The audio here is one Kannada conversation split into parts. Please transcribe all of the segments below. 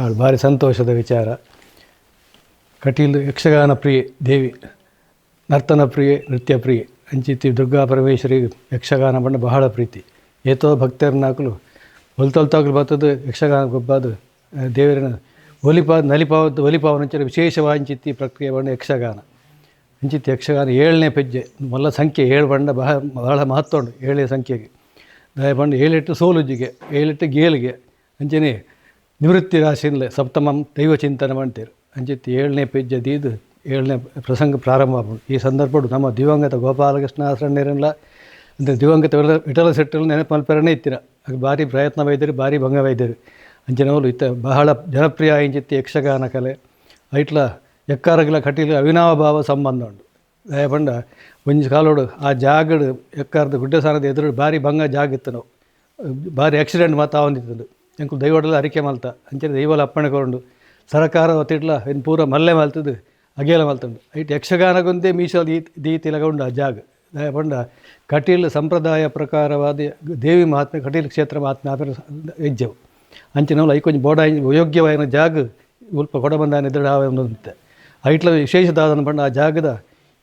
ಭಾಳ ಭಾರಿ ಸಂತೋಷದ ವಿಚಾರ. ಕಟೀಲು ಯಕ್ಷಗಾನ ಪ್ರಿಯೆ, ದೇವಿ, ನರ್ತನ ಪ್ರಿಯೆ, ನೃತ್ಯ ಪ್ರಿಯೆ, ಅಂಚಿತಿ, ದುರ್ಗಾ ಪರಮೇಶ್ವರಿ, ಯಕ್ಷಗಾನ ಬಣ್ಣ ಬಹಳ ಪ್ರೀತಿ. ಏತೋ ಭಕ್ತರನ್ನಾಕಲು ಹೊಲ್ತೊಲ್ತಾಗಲು ಬರ್ತದೆ ಯಕ್ಷಗಾನ ಗೊಬ್ಬಾದು ದೇವರನ್ನ ಒಲಿಪಾ ನಲಿಪಾವದ್ದು ಒಲಿಪಾವನಂಚರ ವಿಶೇಷವಾಂಚಿತಿ ಪ್ರಕ್ರಿಯೆ ಬಣ್ಣ ಯಕ್ಷಗಾನ. ಅಂಚಿತ್ತಿ ಯಕ್ಷಗಾನ ಏಳನೇ ಪೆಜ್ಜೆ ಮೊಲ್ಲ ಸಂಖ್ಯೆ ಏಳು ಬಣ್ಣ ಬಹಳ ಬಹಳ ಮಹತ್ವ ಉಂಟು, ಏಳನೇ ಸಂಖ್ಯೆಗೆ. ದಯ ಬಣ್ಣ ಏಳೆಟ್ಟು ಸೋಲುಜ್ಜಿಗೆ ಏಳೆಟ್ಟು ಗೇಲಿಗೆ. ಅಂಚನೆ ನಿವೃತ್ತಿ ರಾಶಿನ್ಲೆ ಸಪ್ತಮಂ ದೈವ ಚಿಂತನೆ ಮಾಡ್ತೀರು. ಅಂಚಿತ್ತಿ ಏಳನೇ ಪೇಜ್ ಅದಿದು ಏಳನೇ ಪ್ರಸಂಗ ಪ್ರಾರಂಭ ಈ ಸಂದರ್ಭಡು ನಮ್ಮ ದಿವಂಗತ ಗೋಪಾಲಕೃಷ್ಣ ಆಶ್ರಣ್ಯರಲ್ಲ ಅಂದರೆ ದಿವಂಗತ ವಿಠಲ- ಶೆಟ್ಟರು ನೆನಪು ಮಲ್ಪರನೇ ಇತ್ತಿರ. ಅದು ಭಾರಿ ಪ್ರಯತ್ನ ವೈದ್ಯರು, ಭಾರಿ ಭಂಗ ವೈದ್ಯರು. ಅಂಚಿನವರು ಇತ್ತ ಬಹಳ ಜನಪ್ರಿಯ ಇಂಚಿತ್ತಿ ಯಕ್ಷಗಾನ ಕಲೆ. ಐಟ್ಲ ಎಕ್ಕಾರಗಿಲ ಕಟೀಲು ಅವಿನಾವ ಭಾವ ಸಂಬಂಧ ಉಂಟು. ದಯಪಂಡ ಒಂಜಿ ಕಾಲೋಡು ಆ ಜಾಗಡು ಎಕ್ಕಾರದ ಗುಡ್ಡ ಸಾನದ ಎದುರು ಭಾರಿ ಭಂಗ ಜಾಗ ಇತ್ತು ನಾವು. ಭಾರಿ ಆಕ್ಸಿಡೆಂಟ್ ಮಾತಾ ಒಂದಿತ್ತು ದೈವಡೆಲ್ಲ ಅರಿಕೆ ಮಲ್ತ. ಅಂಚೆ ದೈವಲ ಅಪ್ಪಣೆ ಕೊಂಡು ಸರಕಾರ ಒತ್ತಿಡ್ಲ ಇನ್ನು ಪೂರ ಮಲ್ಲೆ ಮಲ್ತದು, ಅಗೇಲ ಮಲ್ತುಂಡು. ಐಟ್ ಯಕ್ಷಗಾನಗೊಂದೇ ಮೀಸಲು ದೀ ದೀ ಉಂಡು ಆ ಜಾಗ. ಪಂಡ ಕಟೀಲ್ ಸಂಪ್ರದಾಯ ಪ್ರಕಾರವಾದ ದೇವಿ ಮಹಾತ್ಮೆ, ಕಟೀಲ್ ಕ್ಷೇತ್ರ ಮಹಾತ್ಮೆ ಆಪರ ಹೆಜ್ಜೆವು. ಐ ಕೊಂಚ ಬೋಡ ಯೋಗ್ಯವಾಯಿನ ಜಾಗ, ಉಲ್ಪ ಕೊಡಬಂದಾನ ಎದುರು ಆವಂತೆ ಐಟ್ಲ ವಿಶೇಷದಾದನ ಪಂಡ ಆ ಜಾಗದ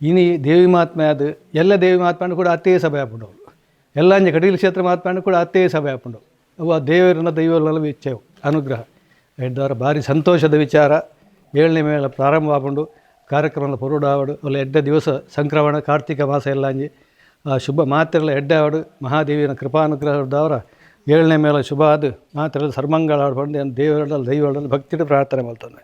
ಇನಿ ದೇವಿ ಮಹಾತ್ಮೆ ಅದು ಎಲ್ಲ ದೇವಿ ಮಹಾತ್ಮೆ ಕೂಡ ಅತ್ತೇ ಸಭೆ ಹಾಕೊಂಡವಳು ಎಲ್ಲ ಅಂಜ ಕಟೀಲ್ ಕ್ಷೇತ್ರ ಮಹಾತ್ಮೆ ಕೂಡ ಅತ್ತೇ ಸಭೆ ಹಾಕೊಂಡವು ಅವು ದೇವರನ್ನ ದೈವರೆಲ್ಲ ಇಚ್ಛೆವು. ಅನುಗ್ರಹ. ಎಡ್ಡವರ ಭಾರಿ ಸಂತೋಷದ ವಿಚಾರ. ಏಳನೇ ಮೇಳ ಪ್ರಾರಂಭ ಆಗೊಂಡು ಕಾರ್ಯಕ್ರಮದ ಪುರುಡಾವಡು, ಅಲ್ಲಿ ಎಡ್ಡ ದಿವಸ ಸಂಕ್ರಮಣ, ಕಾರ್ತಿಕ ಮಾಸ ಎಲ್ಲ ಅಂಜಿ ಆ ಶುಭ ಮಾತ್ರೆಲ್ಲ ಎಡ್ಡೆ ಆವಡು ಮಹಾದೇವಿನ ಕೃಪಾನುಗ್ರಹದವರ ಏಳನೇ ಮೇಲೆ ಶುಭ ಅದು ಮಾತ್ರೆಲ್ಲ ಸರ್ಮಂಗಳ ಆಡ್ಕೊಂಡು ದೇವರಲ್ಲಿ ದೈವಗಳಲ್ಲಿ ಭಕ್ತಿ ಪ್ರಾರ್ಥನೆ ಮಾಡ್ತಾನೆ.